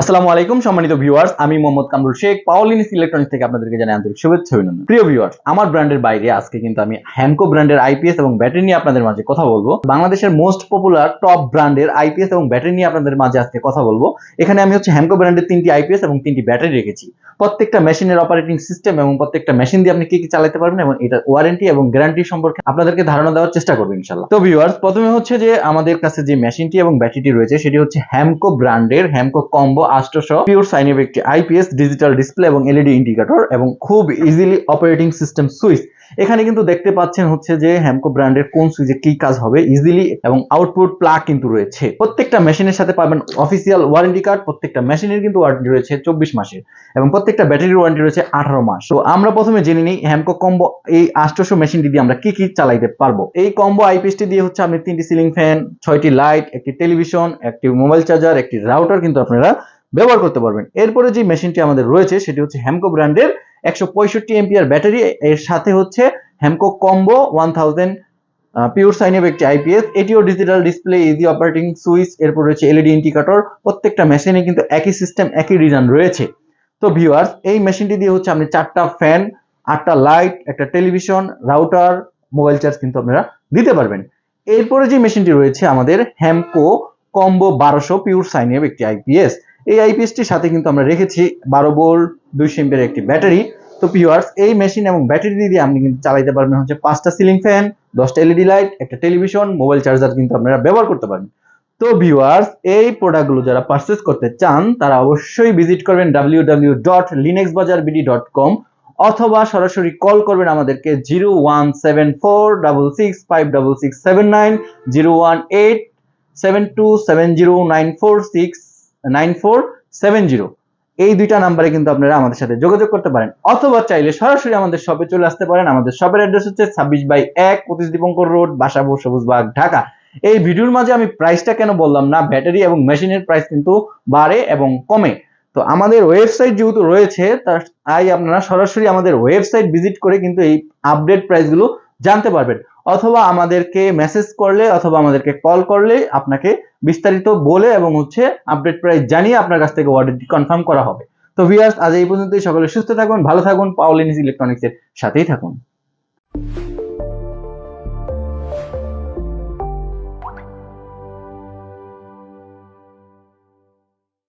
আসসালামু আলাইকুম, সম্মানিত ভিউয়ার্স আমি মোহাম্মদ কামরুল শেখ পাওলিনিস ইলেকট্রনিক্স থেকে আপনাদেরকে জানাই আন্তরিক শুভেচ্ছা অভিনন্দন। প্রিয় ভিউয়ার্স আমার ব্র্যান্ডের বাইরে আজকে কিন্তু আমি হ্যামকো ব্র্যান্ডের আইপিএস এবং ব্যাটারি নিয়ে আপনাদের মাঝে কথা বলব। বাংলাদেশের মোস্ট পপুলার টপ ব্র্যান্ডের আইপিএস এবং ব্যাটারি নিয়ে আপনাদের মাঝে আজকে কথা বলব। এখানে আমি হচ্ছে হ্যামকো ব্র্যান্ডের তিনটি আইপিএস এবং তিনটি ব্যাটারি রেখেছি। প্রত্যেকটা মেশিনের অপারেটিং সিস্টেম এবং প্রত্যেকটা মেশিন দিয়ে আপনি কি কি চালাতে পারবেন এবং এটা ওয়ারেন্টি এবং গ্যারান্টি সম্পর্কে আপনাদেরকে ধারণা দেওয়ার চেষ্টা করব ইনশাল্লাহ তো ভিউয়ার্স প্রথমে হচ্ছে যে আমাদের কাছে যে মেশিনটি এবং ব্যাটারিটি রয়েছে, সেটি হচ্ছে হ্যামকো ব্র্যান্ডের হ্যামকো কম্বো আষ্টশো পিওর সাইনিভ একটি আইপিএস ডিজিটাল ডিসপ্লে এবং এলইডি ইন্ডিকেটর এবং খুব ইজিলি অপারেটিং সিস্টেম সুইচ এখানে কিন্তু দেখতে পাচ্ছেন হচ্ছে যে হ্যামকো ব্র্যান্ডের কোন সুইচে কি কাজ হবে ইজিলি এবং আউটপুট প্লাগ কিন্তু রয়েছে। প্রত্যেকটা মেশিনের সাথে পাবেন অফিসিয়াল ওয়ারেন্টি কার্ড প্রত্যেকটা মেশিনের কিন্তু ওয়ারেন্টি রয়েছে চব্বিশ মাসের এবং প্রত্যেকটা ব্যাটারির ওয়ারেন্টি রয়েছে আঠারো মাস। তো আমরা প্রথমে জেনে নিই হ্যামকো কম্বো এই আষ্টশো মেশিনটি দিয়ে আমরা কি কি চালাইতে পারব। এই কম্বো আইপিএসটি দিয়ে হচ্ছে আপনি তিনটি সিলিং ফ্যান ছয়টি লাইট একটি টেলিভিশন একটি মোবাইল চার্জার একটি রাউটার কিন্তু আপনারা ব্যবহার করতে পারবেন। এরপরে যে মেশিনটি আমাদের রয়েছে, সেটি হচ্ছে হ্যামকো ব্র্যান্ডের একশো পঁয়ষট্টি এমপিআর ব্যাটারি। এর সাথে হচ্ছে Hamko combo one thousand pure sine wave একটি আইপিএস এটিও digital display easy operating switch এরপর রয়েছে এলইডি ইন্ডিকেটর প্রত্যেকটা মেশিনে কিন্তু একই সিস্টেম একই ডিজাইন রয়েছে। তো ভিউয়ার্স এই মেশিনটি দিয়ে হচ্ছে আপনি চারটা ফ্যান আটটা লাইট একটা টেলিভিশন রাউটার মোবাইল চার্জ কিন্তু আপনারা দিতে পারবেন। এরপরে যে মেশিনটি রয়েছে আমাদের হ্যামকো কম্বো বারোশো পিওর সাইনেব একটি আইপিএস এই আইপিএসটির সাথে কিন্তু আমরা রেখেছি বারো বোল্ট দুইশো এমপের একটি ব্যাটারি। তো পিওয়ার্স এই মেশিন এবং ব্যাটারি দিয়ে আপনি কিন্তু চালাইতে পারবেন হচ্ছে পাঁচটা সিলিং ফ্যান দশটা এলইডি লাইট একটা টেলিভিশন মোবাইল চার্জার কিন্তু আপনারা ব্যবহার করতে পারেন তো ভিউয়ার্স এই প্রোডাক্টগুলো যারা পারচেস করতে চান, তারা অবশ্যই ভিজিট করবেন ডাব্লিউ ডাব্লিউ ডট লিনেক্স বাজার বিডি ডট কম অথবা সরাসরি কল করবেন আমাদেরকে zero one seven four double six five double six seven nine zero one eight seven two seven zero nine four six nine four seven zero. এই দুইটা নাম্বারে কিন্তু আপনারা আমাদের সাথে যোগাযোগ করতে পারেন। অথবা চাইলে সরাসরি আমাদের শপে চলে আসতে পারেন। আমাদের শপের অ্যাড্রেস হচ্ছে ছাব্বিশ বাই এক, পঁচিশ দীপঙ্কর রোড বাসাবো সবুজবাগ ঢাকা। এই ভিডিওর মাঝে আমি প্রাইসটা কেন বললাম না? ব্যাটারি এবং মেশিনের প্রাইস কিন্তু বাড়ে এবং কমে। তো আমাদের ওয়েবসাইট যেহেতু রয়েছে তাই আপনারা সরাসরি আমাদের ওয়েবসাইট ভিজিট করে কিন্তু এই আপডেট প্রাইসগুলো জানতে পারবেন। অথবা আমাদেরকে মেসেজ করলে অথবা আমাদেরকে কল করলে আপনাকে বিস্তারিত বলে এবং হচ্ছে আপডেট প্রাইস জানিয়ে আপনার কাছ থেকে অর্ডারটি কনফার্ম করা হবে। তো ভিয়ার্স আজ এই পর্যন্তই। সকলে সুস্থ থাকুন, ভালো থাকুন। পাওলিনিস ইলেকট্রনিক্সের সাথেই থাকুন।